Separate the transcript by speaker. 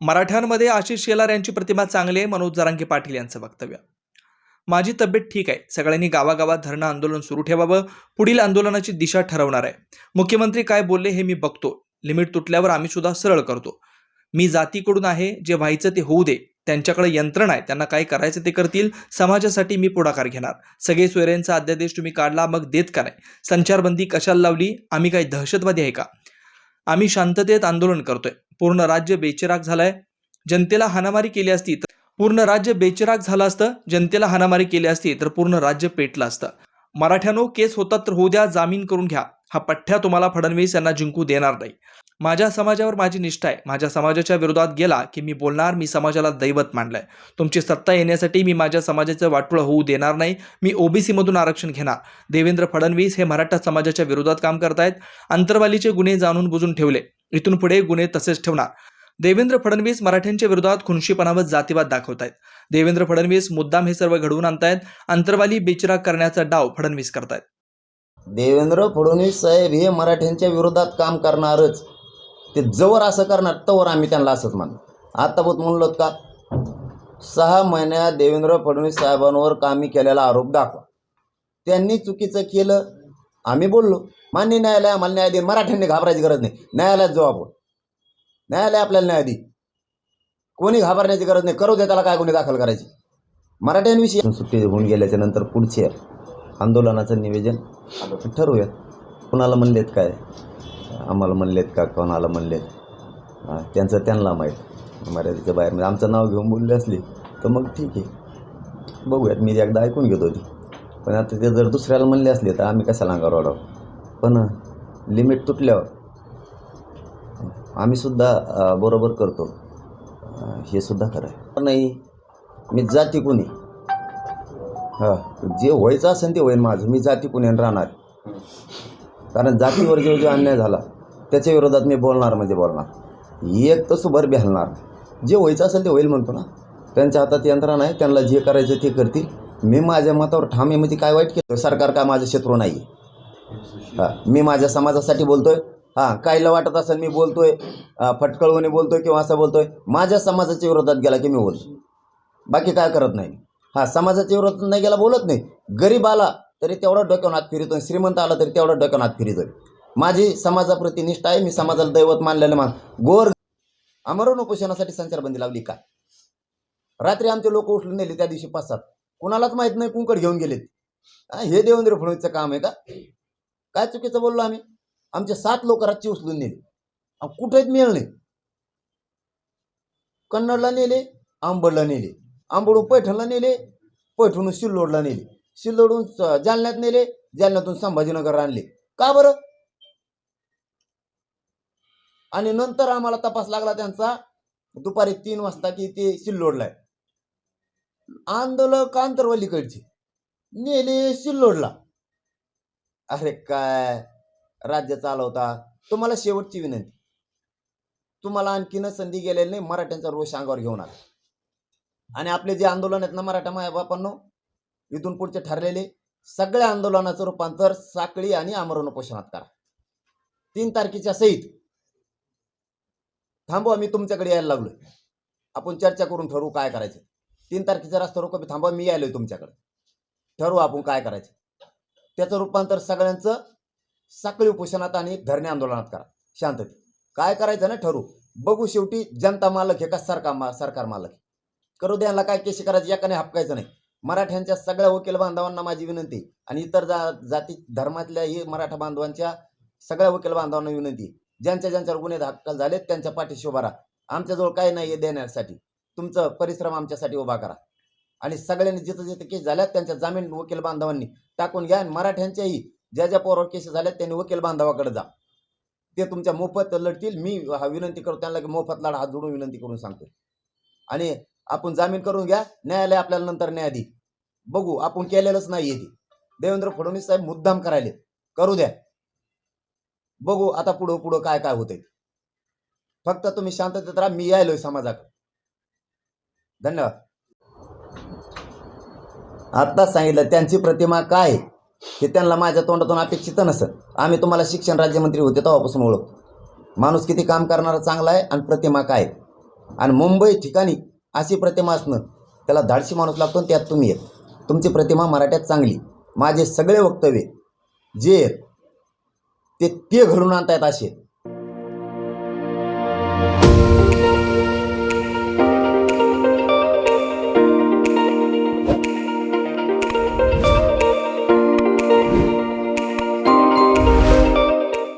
Speaker 1: मराठ्यांमध्ये आशिष शेलार यांची प्रतिमा चांगली आहे मनोज जरांगे पाटील यांचं वक्तव्य. माझी तब्येत ठीक आहे. सगळ्यांनी गावागावात धरणं आंदोलन सुरू ठेवावं. पुढील आंदोलनाची दिशा ठरवणार आहे. मुख्यमंत्री काय बोलले हे मी बघतो. लिमिट तुटल्यावर आम्ही सुद्धा सरळ करतो. मी जातीकडून आहे जे व्हायचं ते होऊ दे. त्यांच्याकडे यंत्रणा आहे. त्यांना काय करायचं ते करतील. समाजासाठी मी पुढाकार घेणार. सगळे सोयऱ्यांचा अध्यादेश तुम्ही काढला मग देत का नाही? संचारबंदी कशाला लावली? आम्ही काही दहशतवादी आहे का? आम्ही शांततेत आंदोलन करतोय. पूर्ण राज्य बेचिराग झालंय. जनतेला हाणामारी केली असती तर पूर्ण राज्य बेचिराग झालं असतं. जनतेला हाणामारी केली असती तर पूर्ण राज्य पेटलं असतं. मराठ्यानो केस होतात तर होऊ द्या जामीन करून घ्या. हा पठ्ठ्या तुम्हाला फडणवीस यांना जिंकू देणार नाही. माझ्या समाजावर माझी निष्ठा आहे. माझ्या समाजाच्या विरोधात गेला की मी बोलणार मी समाजाला दैवत मानलंय. तुमची सत्ता येण्यासाठी मी माझ्या समाजाचं वाटोळं होऊ देणार नाही. मी ओबीसीमधून आरक्षण घेणार. देवेंद्र फडणवीस हे मराठा समाजाच्या विरोधात काम करतायत. अंतरवालीचे गुन्हे जाणून बुजून ठेवले. इथून पुढे गुन्हे तसेच ठेवणार. देवेंद्र फडणवीस मराठ्यांच्या विरोधात खुनशीपणावर जातीवाद दाखवत आहेत देवेंद्र फडणवीस मुद्दाम हे सर्व घडवून आणतायत. अंतरवाली बेचिराग करण्याचा डाव फडणवीस करतायत.
Speaker 2: देवेंद्र फडणवीस साहेब हे मराठ्यांच्या विरोधात काम करणारच. ते जवळ असं करणार तवर आम्ही त्यांना असंच म्हण. आता बोत म्हणलोत का? सहा महिन्यात देवेंद्र फडणवीस साहेबांवर कामी केलेला आरोप दाखवा. त्यांनी चुकीचं केलं आम्ही बोललो मान्य न्यायालय आम्हाला न्याय दे मराठ्यांनी घाबरायची गरज नाही. न्यायालयात जाऊ आपण. न्यायालय आपल्याला न्याय दे कोणी घाबरण्याची गरज नाही. करू दे त्याला काय गुन्हे दाखल करायचे? मराठ्यांविषयी सुट्टी होऊन गेल्याच्यानंतर पुढचे आंदोलनाचं निवेदन ठरवूयात. कुणाला म्हणलेत काय? आम्हाला म्हणलेत का? कोणाला म्हणलेत? हां त्यांचं त्यांना माहीत. मर्यादेच्या बाहेर. म्हणजे आमचं नाव घेऊन बोलले असले तर मग ठीक आहे. बघूयात. मी एकदा ऐकून घेतो ती. पण आता ते जर दुसऱ्याला म्हणले असले तर आम्ही कशाला अंगावर वाढावं पण लिमिट तुटल्यावर आम्हीसुद्धा बरोबर करतो. हे सुद्धा खरं आहे. नाही मी जाती कुणी? हां जे व्हायचं असेल ते होईन माझं. मी जाती कुणी राहणार? कारण जातीवर जो जो अन्याय झाला त्याच्या विरोधात मी बोलणार म्हणजे बोलणार. एक तर भर बेहलणार जे व्हायचं असेल ते होईल म्हणतो ना. त्यांच्या हातात यंत्रणा आहे त्यांना जे करायचं ते करतील. मी माझ्या मतावर ठाम आहे म्हणजे काय वाईट केलं? सरकार काय माझं शत्रू नाही? हां मी माझ्या समाजासाठी बोलतोय. हां काहीला वाटत असेल मी बोलतोय अं, फटकळवणे बोलतोय किंवा असं बोलतोय माझ्या समाजाच्या विरोधात गेला की मी बोलतो बाकी काय करत नाही. हा समाजाच्या विरोधात नाही गेला बोलत नाही. गरीब आला तरी तेवढा डोक्यावर हात फिरतो श्रीमंत आला तरी तेवढा डोक्यावर हात फिरतोय. माझी समाजाप्रती निष्ठा आहे मी समाजाला दैवत मानलेलं मान गोर अमरण उपोषणासाठी संचारबंदी लावली का? रात्री आमचे लोक उठून नेले त्या दिवशी पाच सात कुणालाच माहीत नाही कुंकड घेऊन गेलेत हे देवेंद्र फडणवीसचं काम आहे का? काय चुकीचं बोललो आम्ही? आमचे सात लोक रातची उचलून नेले. अहो, कुठेच मिळले कन्नडला नेले आंबडला नेले. आंबडून पैठणला नेले पैठणून सिल्लोडला नेले. सिल्लोडून जालन्यात नेले जालन्यातून संभाजीनगर आणले. का बरं? आणि नंतर आम्हाला तपास लागला त्यांचा दुपारी तीन वाजता की ते सिल्लोडला आहे. आंदोलक आंतरवलीकडचे. नेले सिल्लोडला अरे काय? राज्य चालवता. तुम्हाला शेवटची विनंती. तुम्हाला आणखीन संधी गेलेली नाही मराठ्यांचा रोष अंगावर घेऊन आला. आणि आपले जे आंदोलन आहेत ना मराठा मायबापांनो इथून पुढचे ठरलेले सगळ्या आंदोलनाचं रूपांतर साखळी आणि आमरण उपोषणात करा. तीन तारखेच्या सहित. थांबवा मी तुमच्याकडे यायला लागलोय. आपण चर्चा करून ठरवू काय करायचं. तीन तारखेचा रस्ता रोको थांबा मी यायलोय तुमच्याकडे. ठरवू आपण काय करायचं. त्याचं रूपांतर सगळ्यांचं साखळी उपोषणात आणि धरणे आंदोलनात करा. शांतते काय करायचं ना ठरवू. बघू शेवटी जनता मालक हे का सरकार मा सरकार मालक करू द्यायला काय केशी करायची एकाने हपकायचं नाही. मराठ्यांच्या सगळ्या वकील बांधवांना माझी विनंती आणि इतर जा जाती धर्मातल्या ही मराठा बांधवांच्या सगळ्या वकील बांधवांना विनंती ज्यांच्या ज्यांच्यावर गुन्हे दाखल झालेत त्यांच्या पाठीशी उभा राहा. आमच्याजवळ काही नाही आहे देण्यासाठी. तुमचं परिश्रम आमच्यासाठी उभा करा. आणि सगळ्यांनी जिथं जिथं केस झाल्यात त्यांच्या जामीन वकील बांधवांनी टाकून घ्या आणि मराठ्यांच्याही ज्या ज्या पोरावर केस झाल्यात त्यांनी वकील बांधवाकडे जा. ते तुमच्या मोफत लढतील. मी हा विनंती करतो त्यांना की मोफत लढा हात जोडून विनंती करून सांगतो आणि आपण जामीन करून घ्या. न्यायालय आपल्याला नंतर न्याय दे बघू आपण केलेलंच नाही ते. देवेंद्र फडणवीस साहेब मुद्दाम करायले करू द्या. बघू आता पुढं पुढं काय काय होतंय. फक्त तुम्ही शांततेत राहा. मी यायलोय समाजाकडे. धन्यवाद. आत्ताच सांगितलं त्यांची प्रतिमा काय? आहे, हे त्यांना माझ्या तोंडातून अपेक्षित नसत आम्ही तुम्हाला शिक्षण राज्यमंत्री होते तेव्हापासून ओळखतो माणूस किती काम करणारा चांगला आहे आणि प्रतिमा काय? आणि मुंबई ठिकाणी अशी प्रतिमा असणं त्याला धाडशी माणूस लागतो त्यात तुम्ही आहेत तुमची प्रतिमा मराठ्यात चांगली. माझे सगळे वक्तव्य जे ते ते घडून आणतायत असे. आहेत.